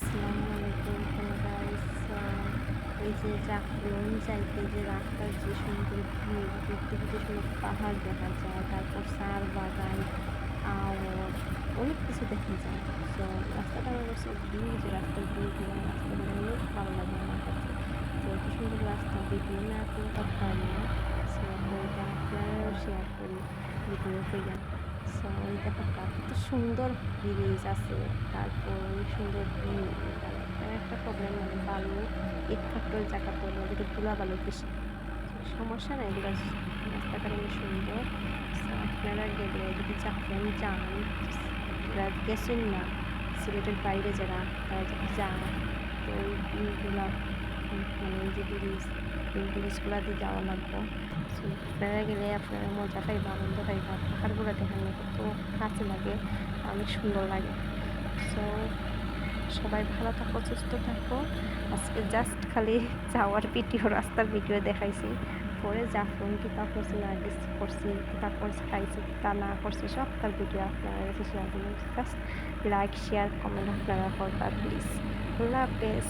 আসসালামু আলাইকুম এই যে জাফলং যাইতে যে রাস্তার যে সুন্দর ভিউ দেখতে যে সুন্দর পাহাড় দেখা যায়, তারপর সার বাগান আর অনেক কিছু দেখা যায়। তো রাস্তাটা আমার কাছে ভিউ যে রাস্তার ভিউগুলো রাস্তাগুলো অনেক ভালো লাগে আমার কাছে। তো এত সুন্দর রাস্তা ভিডিও না করতে পারি না। সো এটা আপনারাও শেয়ার করি ভিডিও করে সো এই দেখো কত সুন্দর ব্রিজ আছে, তারপর অনেক সুন্দর একটা প্রবলেম মানে বালু একটু জায়গা তো ওদিকে ধুলা বালু বেশি সমস্যা নেই, এগুলো রাস্তাটা অনেক সুন্দর। আপনারা গেলে যদি চাকরেন যান। গেছেন না, সিলেটের বাইরে যারা, তারা যদি যান, তো ওইগুলা মানে যে ব্রিজ এই দিয়ে যাওয়া লাগবে। আপনারা গেলে আপনারা মজা পাইবা, আনন্দ পাইবা, পাহাড়গুলো দেখানো কত কাছে লাগে, অনেক সুন্দর লাগে। সো, সবাই ভালো থাকো, সুস্থ থাকো। আজকে জাস্ট খালি যাওয়ার ভিডিও, রাস্তার ভিডিও দেখাইছি। পরে জাফরন কিতা করছি না করছি কিতা করছি খাইছি কিতা না করছি সব তার ভিডিও আপনারা কাছে শেয়ার করুন জাস্ট লাইক শেয়ার কমেন্ট আপনারা করবা প্লিজ আল্লাহ হাফেজ।